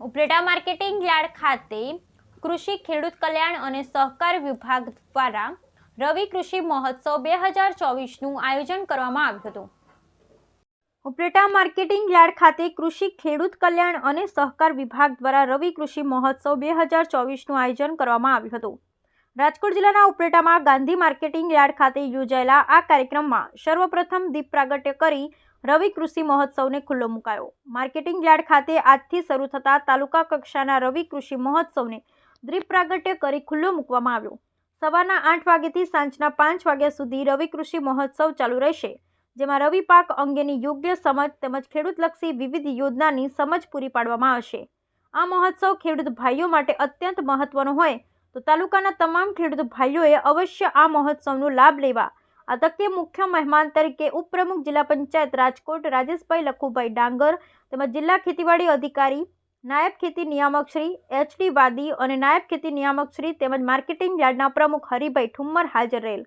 Upleta marketing yard ખાતે કૃષિ, ખેડૂત કલ્યાણ અને સહકાર વિભાગ દ્વારા રવિ કૃષિ મહોત્સવ બે હજાર ચોવીસનું આયોજન કરવામાં આવ્યું હતું. ઉપલેટા માર્કેટિંગ યાર્ડ ખાતે કૃષિ, ખેડૂત કલ્યાણ અને સહકાર વિભાગ દ્વારા રવિ કૃષિ મહોત્સવ બે હજાર ચોવીસનું આયોજન કરવામાં આવ્યું હતું. રાજકોટ જિલ્લાના ઉપલેટામાં ગાંધી માર્કેટિંગ યાર્ડ ખાતે યોજાયેલા આ કાર્યક્રમમાં સર્વપ્રથમ દીપ પ્રાગટ્ય કરી રવિ કૃષિ મહોત્સવને ખુલ્લો મુકાયો. માર્કેટિંગ યાર્ડ ખાતે આજથી શરૂ થતા તાલુકા કક્ષાના રવિ કૃષિ મહોત્સવને દ્વીપ પ્રાગટ્ય કરી ખુલ્લો મૂકવામાં આવ્યો. સવારના આઠ વાગ્યાથી સાંજના પાંચ વાગ્યા સુધી રવિ કૃષિ મહોત્સવ ચાલુ રહેશે, જેમાં રવિ પાક અંગેની યોગ્ય સમજ તેમજ ખેડૂતલક્ષી વિવિધ યોજનાની સમજ પૂરી પાડવામાં આવશે. આ મહોત્સવ ખેડૂત ભાઈઓ માટે અત્યંત મહત્વનો હોય તો તાલુકાના તમામ ખેડૂત ભાઈઓએ અવશ્ય આ મહોત્સવનો લાભ લેવા આ મુખ્ય મહેમાન તરીકે ઉપપ્રમુખ જિલ્લા પંચાયત રાજકોટ રાજેશભાઈ લખુભાઈ ડાંગર તેમજ જિલ્લા ખેતીવાડી અધિકારી, નાયબ ખેતી નિયામક શ્રી એચડી વાદી અને નાયબ ખેતી નિયામક શ્રી તેમજ માર્કેટિંગ યાર્ડના પ્રમુખ હરિભાઈ ઠુમ્મર હાજર રહેલ.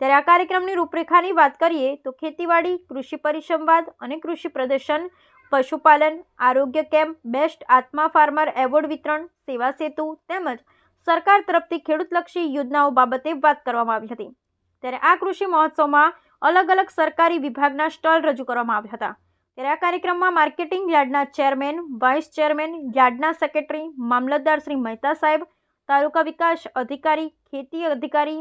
ત્યારે આ કાર્યક્રમની રૂપરેખાની વાત કરીએ તો ખેતીવાડી, કૃષિ પરિસંવાદ અને કૃષિ પ્રદર્શન, પશુપાલન, આરોગ્ય કેમ્પ, બેસ્ટ આત્મા ફાર્મર એવોર્ડ વિતરણ, સેવા સેતુ તેમજ સરકાર તરફથી ખેડૂતલક્ષી યોજનાઓ બાબતે વાત કરવામાં આવી હતી. ત્યારે આ કૃષિ મહોત્સવમાં અલગ અલગ સરકારી વિભાગના સ્ટોલ રજૂ કરવામાં આવ્યા હતા. ત્યારે આ કાર્યક્રમમાં માર્કેટિંગ યાર્ડના ચેરમેન, વાઇસ ચેરમેન, યાર્ડના સેક્રેટરી, મામલતદાર શ્રી મહેતા સાહેબ, તાલુકા વિકાસ અધિકારી, ખેતી અધિકારી,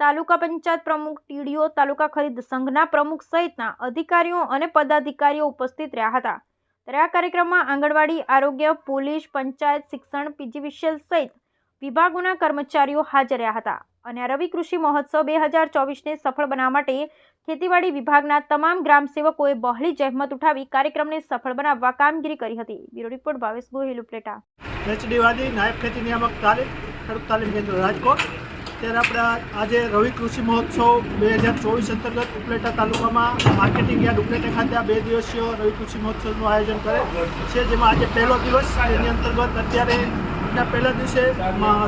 તાલુકા પંચાયત પ્રમુખ, ટીડીઓ, તાલુકા ખરીદ સંઘના પ્રમુખ સહિતના અધિકારીઓ અને પદાધિકારીઓ ઉપસ્થિત રહ્યા હતા. ત્યારે આ કાર્યક્રમમાં આંગણવાડી, આરોગ્ય, પોલીસ, પંચાયત, શિક્ષણ પીજીવીસીએલ સહિત વિભાગોના કર્મચારીઓ હાજર રહ્યા હતા અને રવિ કૃષિ મહોત્સવ બે હજાર ચોવીસને સફળ બનાવવા માટે ખેતીવાડી વિભાગના તમામ ગ્રામસેવકોએ બહોળી જહેમત ઉઠાવી કાર્યક્રમને સફળ બનાવવા કામગીરી કરી હતી. Bureau report Bhavesh Gohil, Upleta. એચડીવાદી નાયબ ખેતી નિયામક તાલીમ ખેડૂત તાલીમ કેન્દ્ર રાજકોટ ત્યારે આપણે આજે રવિ કૃષિ મહોત્સવ બે હજાર ચોવીસ અંતર્ગત ઉપલેટા તાલુકામાં માર્કેટિંગ યાર્ડ ઉપલેટા ખાતે આ બે દિવસીય રવિ કૃષિ મહોત્સવનું આયોજન કરે છે. જેમાં આજે પહેલો દિવસ એની અંતર્ગત અત્યારે આજના પહેલા દિવસે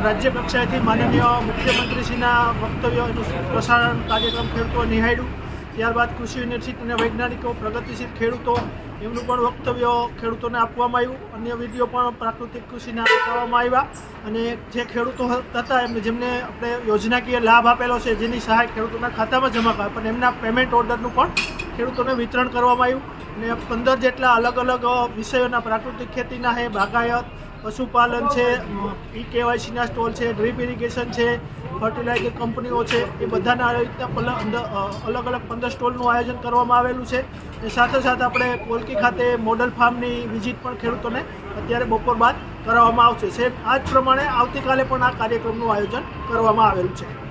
રાજ્ય કક્ષાએથી માનનીય મુખ્યમંત્રીશ્રીના વક્તવ્યોનું પ્રસારણ કાર્યક્રમ ખેડૂતો નિહાળ્યું. ત્યારબાદ કૃષિ અને વૈજ્ઞાનિકો, પ્રગતિશીલ ખેડૂતો એમનું પણ વક્તવ્ય ખેડૂતોને આપવામાં આવ્યું. અન્ય વીડિયો પણ પ્રાકૃતિક કૃષિના કરવામાં આવ્યા અને જે ખેડૂતો હતા એમને, જેમને આપણે યોજનાકીય લાભ આપેલો છે, જેની સહાય ખેડૂતોના ખાતામાં જમા કરાય, પણ એમના પેમેન્ટ ઓર્ડરનું પણ ખેડૂતોને વિતરણ કરવામાં આવ્યું. અને પંદર જેટલા અલગ અલગ વિષયોના પ્રાકૃતિક ખેતીના છે બાગાયત પશુપાલન છે ઈ કેવાયસીના સ્ટોલ છે, ડ્રીપ ઇરિગેશન છે, ફર્ટિલાઇઝર કંપનીઓ છે, એ બધાના આવી રીતના અલગ અલગ પંદર સ્ટોલનું આયોજન કરવામાં આવેલું છે. એ સાથે સાથે આપણે કોલકી ખાતે મોડલ ફાર્મની વિઝિટ પણ ખેડૂતોને અત્યારે બપોર બાદ કરાવવામાં આવશે. સેમ આ જ પ્રમાણે આવતીકાલે પણ આ કાર્યક્રમનું આયોજન કરવામાં આવેલું છે.